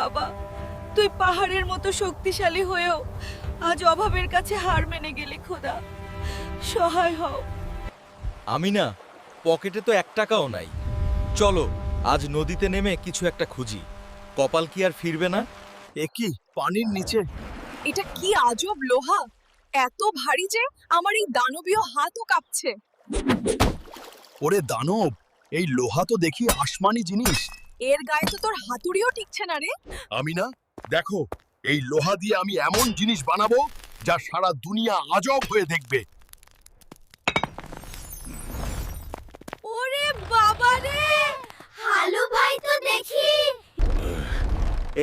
বাবা তুই পাহাড়ের মতো শক্তিশালী হয়েও আজ অভাবের কাছে হার মেনে গেলি খোদা। সহায় হও। আমি না পকেটে তো এক টাকাও নাই। চলো আজ নদীতে নেমে কিছু একটা খুঁজি। কপাল কি আর ফিরবে না? এ কি পানির নিচে? এটা কি আজব লোহা? এত ভারী যে আমার এই দানবীয় হাতও কাঁপছে। ওরে দানব এই লোহা তো দেখি আসমানি জিনিস। এর গায়ে তো তোর হাতুড়িও টিকছে না রে। আমি না? দেখো এই লোহা দিয়ে আমি এমন জিনিস বানাবো যা সারা দুনিয়া আজব হয়ে দেখবে। ওরে বাবা রে! হালু ভাই তো দেখি।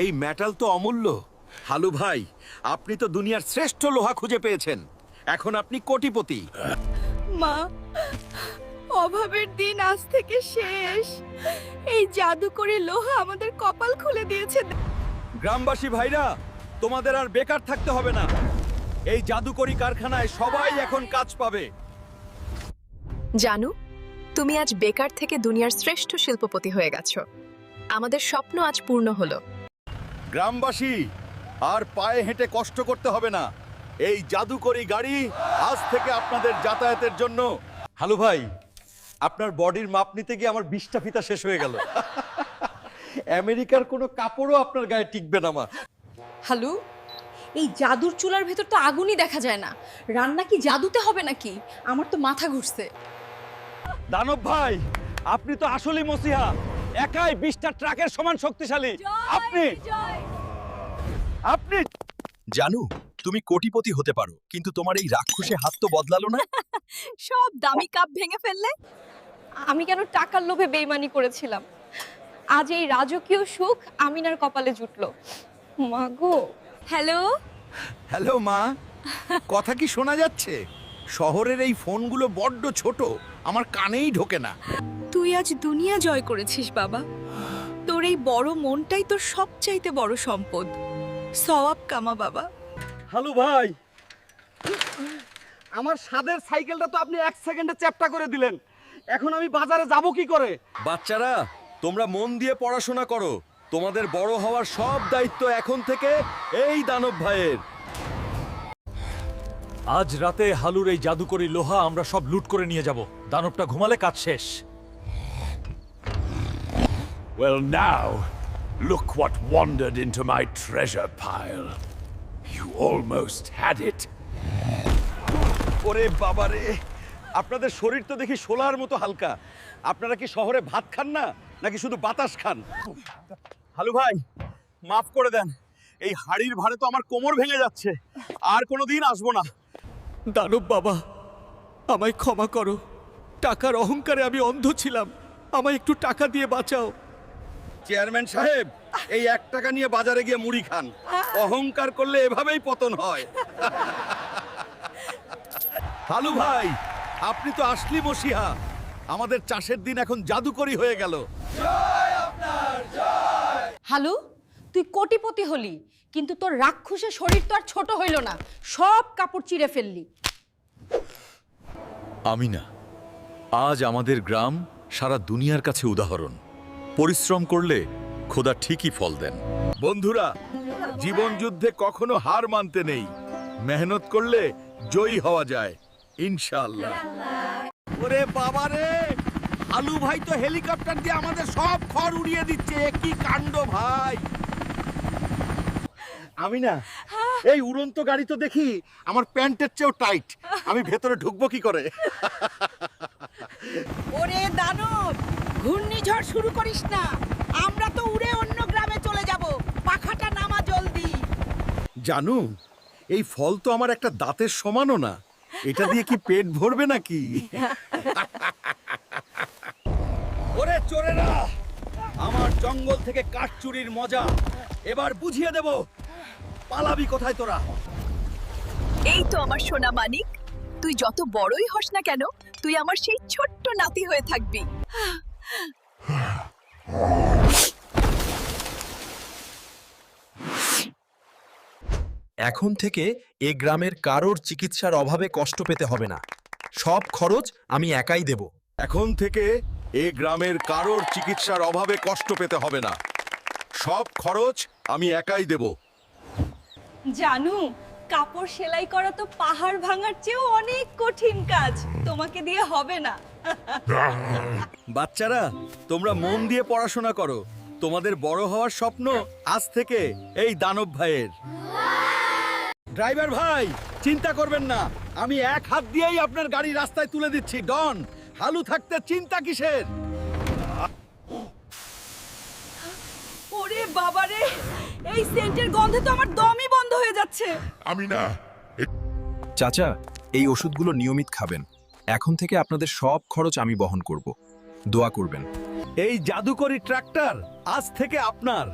এই মেটাল তো অমূল্য। হালু ভাই আপনি তো দুনিয়ার শ্রেষ্ঠ লোহা খুঁজে পেয়েছেন। এখন আপনি কোটিপতি। মা অভাবের দিন আজ থেকে শেষ। এই জাদু করে লোহা আমাদের কপাল খুলে দিয়েছে। গ্রামবাসী ভাইরা তোমাদের আর বেকার থাকতে হবে না। এই জাদুকরি কারখানায় সবাই এখন কাজ পাবে। জানু তুমি আজ বেকার থেকে দুনিয়ার শ্রেষ্ঠ শিল্পপতি হয়ে গেছো। আমাদের স্বপ্ন আজ পূর্ণ হলো। গ্রামবাসী আর পায়ে হেঁটে কষ্ট করতে হবে না। এই জাদুকরি গাড়ি আজ থেকে আপনাদের যাতায়াতের জন্য। হালু ভাই আপনার বডির মাপ নিতে গিয়ে আমার বিশটা ফিতা শেষ হয়ে গেল। আমেরিকার কোনো কাপড়ও আপনার গায়ে টিকবে না মা। হ্যালো এই জাদুর চুলার ভেতর তো আগুনই দেখা যায় না। রান্না কি জাদুতে হবে নাকি? আমার তো মাথা ঘুরছে। দানব ভাই আপনি তো আসলেই মসিহা। একাই বিশটা ট্রাকের সমান শক্তিশালী। আপনি আপনি জানু তুমি কোটিপতি হতে পারো কিন্তু তোমার এই রাক্ষসে হাত তো বদলালো না? সব দামি কাপ ভেঙে ফেললে? আমি কেন টাকার লোভে বেইমানি করেছিলাম? আজ এই রাজকীয় সুখ আমিনার কপালে জুটলো। মা গো। হ্যালো হ্যালো মা। কথা কি শোনা যাচ্ছে? শহরের এই ফোনগুলো বড্ড ছোট আমার কানেই ঢোকে না। তুই আজ দুনিয়া জয় করেছিস বাবা। তোর এই বড় মনটাই তোর সবচাইতে বড় সম্পদ। সওয়াব কামা বাবা। হ্যালো ভাই। আমার স্বাদের সাইকেলটা তো আপনি এক সেকেন্ডে চ্যাপটা করে দিলেন। এখন আমি বাজারে যাব কি করে? বাচ্চারা তোমরা মন দিয়ে পড়াশোনা করো। তোমাদের বড় হওয়ার সব দায়িত্ব এখন থেকে এই দানব ভাইয়ের। আজ রাতে হালুর এই জাদুকরি লোহা আমরা সব লুট করে নিয়ে যাব। দানবটা ঘুমালে কাজ শেষ। Well, now, look what wandered into my treasure pile. You almost had it. ওরে বাবারে আপনাদের শরীর তো দেখি সোলার মতো হালকা। আপনারা কি শহরে ভাত খান না নাকি শুধু বাতাস খান? হালু ভাই মাফ করে দেন এই হাড়ির ভাড়ে তো আমার কোমর ভেঙে যাচ্ছে আর কোনো দিন আসব না। দানব বাবা আমায় ক্ষমা করো। টাকার অহংকারে আমি অন্ধ ছিলাম। আমায় একটু টাকা দিয়ে বাঁচাও। চেয়ারম্যান সাহেব এই এক টাকা নিয়ে বাজারে গিয়ে মুড়ি খান। অহংকার করলে এভাবেই পতন হয়। হালু ভাই আপনি তো আসলি মসিহা। আমাদের চাষের দিন এখন জাদুকরি হয়ে গেল। হালু তুই কোটিপতি হলি কিন্তু তোর রাক্ষসের শরীর তো আর ছোট হইল না। সব কাপড় চিড়ে ফেললি। আমি না আজ আমাদের গ্রাম সারা দুনিয়ার কাছে উদাহরণ। পরিশ্রম করলে খোদা ঠিকই ফল দেন। বন্ধুরা জীবন যুদ্ধে কখনো হার মানতে নেই। মেহনত করলে জয়ী হওয়া যায় ইনশাআল্লাহ। ওরে বাবা রে আলু ভাই তো হেলিকপ্টার দিয়ে আমাদের সব খড় উড়িয়ে দিচ্ছে এ কি কাণ্ড ভাই? আমি না এই উড়ন্ত গাড়ি তো দেখি আমার প্যান্টের চেয়েও টাইট আমি ভেতরে ঢুকবো কি করে? ওরে দানব ঘূর্ণিঝড় শুরু করিস না। আমরা তো উড়ে অন্য গ্রামে চলে যাব। পাখাটা নামা জলদি। জানু এই ফল তো আমার একটা দাঁতের সমানও না। এটা দিয়ে কি পেট ভরবে নাকি? ওরে চোরেরা আমার জঙ্গল থেকে কাঠ চুরির মজা এবার বুঝিয়ে দেব। পালাবি কোথায় তোরা? এই তো আমার সোনা মানিক। তুই যত বড়ই হস না কেন তুই আমার সেই ছোট্ট নাতি হয়ে থাকবি। এখন থেকে এ গ্রামের কারোর চিকিৎসার অভাবে কষ্ট পেতে হবে না। সব খরচ আমি একাই দেব। এখন থেকে এ গ্রামের কারোর চিকিৎসার অভাবে কষ্ট পেতে হবে না। সব খরচ আমি একাই দেব। জানু কাপড় সেলাই করা তো পাহাড় ভাঙার চেয়েও অনেক কঠিন কাজ। তোমাকে দিয়ে হবে না। বাচ্চারা তোমরা মন দিয়ে পড়াশোনা করো। তোমাদের বড় হওয়ার স্বপ্ন আজ থেকে এই দানব ভাইয়ের। ড্রাইভার ভাই চিন্তা করবেন না। আমি এক হাত দিয়েই আপনার গাড়ি রাস্তায় তুলে দিচ্ছি। ডন হালু থাকতে চিন্তা কিসের? ওরে বাবারে এই সেন্টের গন্ধে তো আমার দমই বন্ধ হয়ে যাচ্ছে। আমি না চাচা এই ওষুধগুলো নিয়মিত খাবেন। এখন থেকে আপনাদের সব খরচ আমি বহন করব। দোয়া করবেন। এই জাদুকরি ট্রাক্টর আজ থেকে আপনার।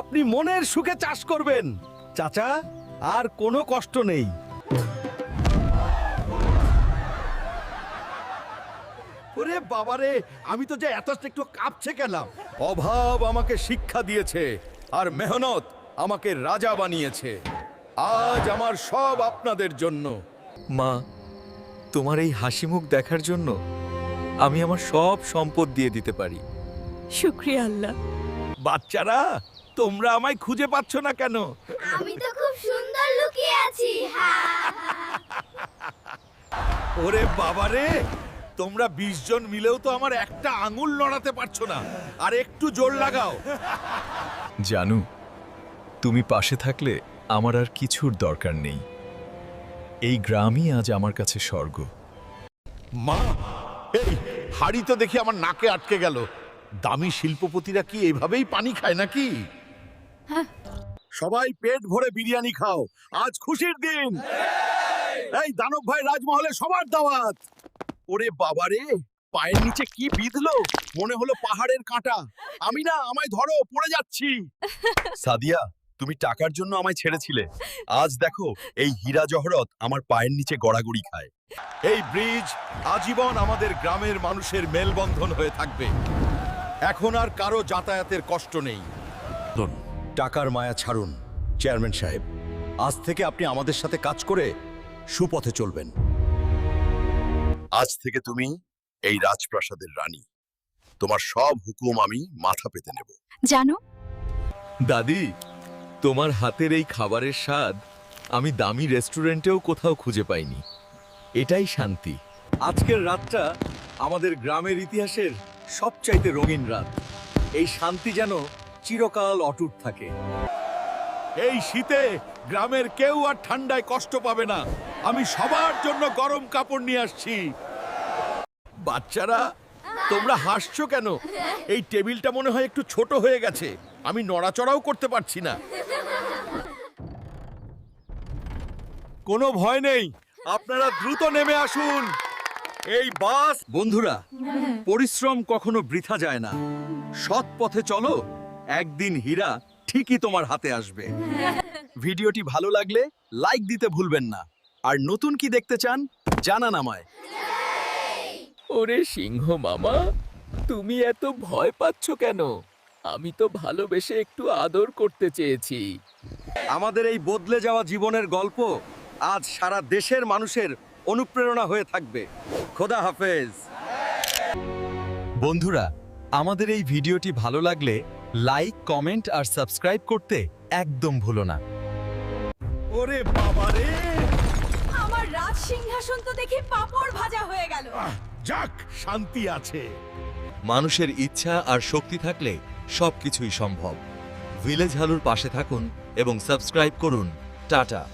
আপনি মনের সুখে চাষ করবেন। চাচা আর কোনো কষ্ট নেই। ওরে বাবারে আমি তো যে এত একটু কাঁপছে গেলাম অভাব আমাকে শিক্ষা দিয়েছে আর মেহনত আমাকে রাজা বানিয়েছে। আজ আমার সব আপনাদের জন্য। মা তোমার এই হাসি মুখ দেখার জন্য আমি আমার সব সম্পদ দিয়ে দিতে পারি। শুক্রিয়া আল্লাহ। বাচ্চারা তোমরা আমায় খুঁজে পাচ্ছ না কেন? আমি তো খুব লুকিয়ে আছি হ্যাঁ ওরে বাবারে তোমরা বিশ জন মিলেও তো আমার একটা আঙুল নড়াতে পারছ না। আর একটু জোর লাগাও। জানু তুমি পাশে থাকলে আমার আর কিছুর দরকার নেই। এই গ্রামই আজ আমার কাছে স্বর্গ। মা এই হাড়ি তো দেখি আমার নাকে আটকে গেল। দামি শিল্পপতিরা কি এইভাবেই পানি খায় নাকি? সবাই পেট ভরে বিরিয়ানি খাও। আজ খুশির দিন। এই দানব ভাই রাজমহলে সবার দাওয়াত। ওরে বাবারে পায়ের নিচে কি বিঁধলো? মনে হলো পাহাড়ের কাঁটা। আমি না আমায় ধরো পড়ে যাচ্ছি। সাদিয়া তুমি টাকার জন্য আমায় ছেড়েছিলে। আজ দেখো এই হীরা জহরত আমার পায়ের নিচে গড়াগড়ি খায়। এই ব্রিজ আজীবন আমাদের গ্রামের মানুষের মেলবন্ধন হয়ে থাকবে। এখন আর কারও যাতায়াতের কষ্ট নেই। টাকার মায়া ছাড়ুন চেয়ারম্যান সাহেব। আজ থেকে আপনি আমাদের সাথে কাজ করে সুপথে চলবেন। আজ থেকে তুমি এই রাজপ্রাসাদের রানী। তোমার সব হুকুম আমি মাথা পেতে নেব। জানো? দাদি তোমার হাতের এই খাবারের স্বাদ আমি দামি রেস্টুরেন্টেও কোথাও খুঁজে পাইনি। এটাই শান্তি। আজকের রাতটা আমাদের গ্রামের ইতিহাসের সবচাইতে রঙিন রাত। এই শান্তি যেন চিরকাল অটুট থাকে। এই শীতে গ্রামের কেউ আর ঠান্ডায় কষ্ট পাবে না। আমি সবার জন্য গরম কাপড় নিয়ে আসছি। বাচ্চারা তোমরা হাসছো কেন? এই টেবিলটা মনে হয় একটু ছোট হয়ে গেছে। আমি নড়াচড়াও করতে পারছি না। কোনো ভয় নেই। আপনারা দ্রুত নেমে আসুন। এই বাস বন্ধুরা পরিশ্রম কখনো বৃথা যায় না। সৎ পথে চলো। একদিন হীরা ঠিকই তোমার হাতে আসবে। ভিডিওটি ভালো লাগলে লাইক দিতে ভুলবেন না। আর নতুন কি দেখতে চান জানান আমায়। ওরে সিংহ মামা তুমি এত ভয় পাচ্ছ কেন? আমি তো ভালোবেসে একটু আদর করতে চেয়েছি। আমাদের এই বদলে যাওয়া জীবনের গল্প আজ সারা দেশের মানুষের অনুপ্রেরণা হয়ে থাকবে। খোদা হাফেজ। বন্ধুরা আমাদের এই ভিডিওটি ভালো লাগলে লাইক কমেন্ট আর সাবস্ক্রাইব করতে একদম ভুলো না। ওরে বাবারে! আমার রাজ সিংহাসন তো দেখি পাপড় ভাজা হয়ে গেল। যাক শান্তি আছে। মানুষের ইচ্ছা আর শক্তি থাকলে সবকিছুই সম্ভব। ভিলেজ হালুর পাশে থাকুন এবং সাবস্ক্রাইব করুন। টাটা।